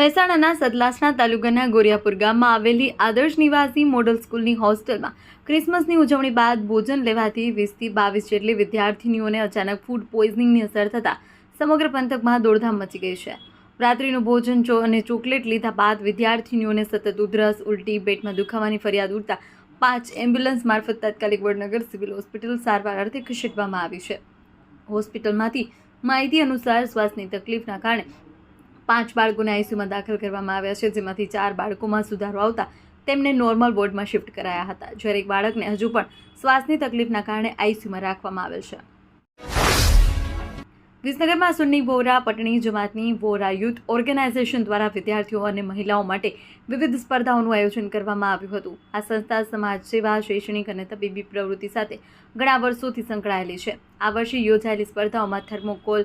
મહેસાણાના સદલાસણા તાલુકાના ગોરિયાપુર ગામમાં આવેલી આદર્શ નિવાસી મોડલ સ્કૂલની હોસ્ટેલમાં ક્રિસમસની ઉજવણી બાદ ભોજન લેવાથી વીસથી બાવીસ જેટલી વિદ્યાર્થીનીઓને અચાનક ફૂડ પોઈઝનિંગની અસર થતાં સમગ્ર પંથકમાં દોડધામ મચી ગઈ છે. રાત્રિનું ભોજન ચો અને ચોકલેટ લીધા બાદ વિદ્યાર્થીનીઓને સતત ઉધરસ, ઉલટી, પેટમાં દુખાવાની ફરિયાદ ઉઠતા પાંચ એમ્બ્યુલન્સ મારફત તાત્કાલિક વડનગર સિવિલ હોસ્પિટલ સારવાર અર્થે ખસેડવામાં આવી છે. હોસ્પિટલમાંથી માહિતી અનુસાર શ્વાસની તકલીફના કારણે પાંચ બાળકોને આઈસીયુમાં દાખલ કરવામાં આવ્યા છે, જેમાંથી ચાર બાળકોમાં સુધારો આવતા તેમને નોર્મલ વોર્ડમાં શિફ્ટ કરાયા હતા. જ્યારે એક બાળકને હજુ પણ શ્વાસની તકલીફના કારણે આઈસીયુમાં રાખવામાં આવેલ છે. વિસનગરમાં સુન્ની વોરા, પટણી જમાતની વોરા યુથ ઓર્ગેનાઇઝેશન દ્વારા વિદ્યાર્થીઓ અને મહિલાઓ માટે વિવિધ સ્પર્ધાઓનું આયોજન કરવામાં આવ્યું હતું. આ સંસ્થા સમાજ સેવા, શૈક્ષણિક અને તબીબી પ્રવૃત્તિ સાથે ઘણા વર્ષોથી સંકળાયેલી છે. આ વર્ષે યોજાયેલી સ્પર્ધાઓમાં થર્મોકોલ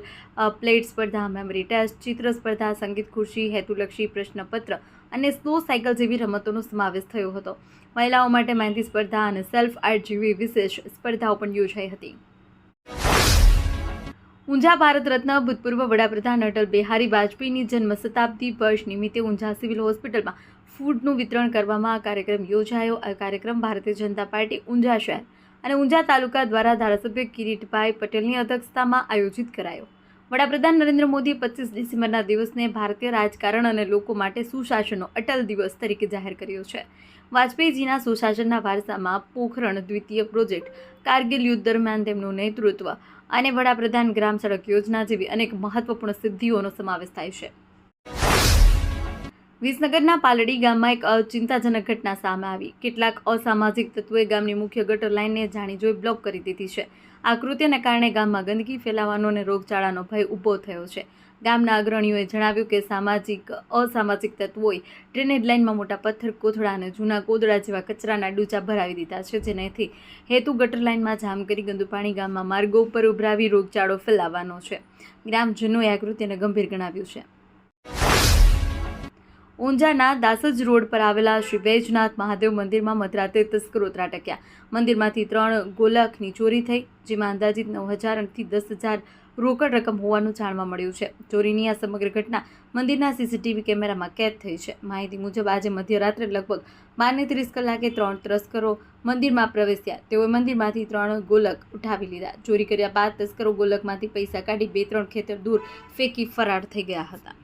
પ્લેટ સ્પર્ધા, મેમરી ટેસ્ટ, ચિત્ર સ્પર્ધા, સંગીત ખુરશી, હેતુલક્ષી પ્રશ્નપત્ર અને સ્લો સાયકલ જેવી રમતોનો સમાવેશ થયો હતો. મહિલાઓ માટે મહેંદી સ્પર્ધા અને સેલ્ફ આર્ટ જેવી વિશેષ સ્પર્ધાઓ પણ યોજાઈ હતી. ઊંઝા ભારત રત્ન ભૂતપૂર્વ વડાપ્રધાન અટલ બિહારી વાજપેયીની જન્મ શતાબ્દી વર્ષ નિમિત્તે ઊંઝા સિવિલ હોસ્પિટલમાં ફૂડનું વિતરણ કરવામાં આ કાર્યક્રમ યોજાયો. આ કાર્યક્રમ ભારતીય જનતા પાર્ટી ઊંઝા શહેર અને ઊંઝા તાલુકા દ્વારા ધારાસભ્ય કિરીટભાઈ પટેલની અધ્યક્ષતામાં આયોજિત કરાયો. વડાપ્રધાન નરેન્દ્ર મોદીએ પચીસ ડિસેમ્બરના દિવસને ભારતીય રાજકારણ અને લોકો માટે સુશાસનનો અટલ દિવસ તરીકે જાહેર કર્યો છે. વાજપેયીજીના સુશાસનના વારસામાં પોખરણ દ્વિતીય પ્રોજેક્ટ કારગિલ યુદ્ધ દરમિયાન તેમનું નેતૃત્વ અને વડાપ્રધાન ગ્રામ સડક યોજના જેવી અનેક મહત્વપૂર્ણ સિદ્ધિઓનો સમાવેશ થાય છે. વિસનગરના પાલડી ગામમાં એક ચિંતાજનક ઘટના સામે આવી. કેટલાક અસામાજિક તત્વોએ ગામની મુખ્ય ગટર લાઇનને જાણી જોઈ બ્લોક કરી દીધી છે. આ કૃત્યને કારણે ગામમાં ગંદકી ફેલાવાનો અને રોગચાળાનો ભય ઊભો થયો છે. ગામના અગ્રણીઓએ જણાવ્યું કે સામાજિક, અસામાજિક તત્વોએ ડ્રેનેજ લાઇનમાં મોટા પથ્થર, કોથળા અને જૂના કોદડા જેવા કચરાના ડૂચા ભરાવી દીધા છે, જેનાથી હેતુ ગટર લાઇનમાં જામ કરી ગંદુ પાણી ગામમાં માર્ગો ઉપર ઉભરાવી રોગચાળો ફેલાવવાનો છે. ગ્રામજનોએ આ કૃત્યને ગંભીર ગણાવ્યું છે. ઊંઝાના દાસજ રોડ પર આવેલા શ્રી વૈજનાથ મહાદેવ મંદિરમાં મધરાતે તસ્કરો ત્રાટક્યા મંદિરમાંથી ત્રણ ગોલાખની ચોરી થઈ, જેમાં અંદાજિત નવ હજારથી દસ હજાર રોકડ રકમ હોવાનું જાણવા મળ્યું છે. ચોરીની આ સમગ્ર ઘટના મંદિરના સીસીટીવી કેમેરામાં કેદ થઈ છે. માહિતી મુજબ, આજે મધ્યરાત્રે લગભગ બારને ત્રીસ કલાકે ત્રણ તસ્કરો મંદિરમાં પ્રવેશ્યા. તેઓએ મંદિરમાંથી ત્રણ ગોલક ઉઠાવી લીધા. ચોરી કર્યા બાદ તસ્કરો ગોલકમાંથી પૈસા કાઢી બે ત્રણ ખેતર દૂર ફેંકી ફરાર થઈ ગયા હતા.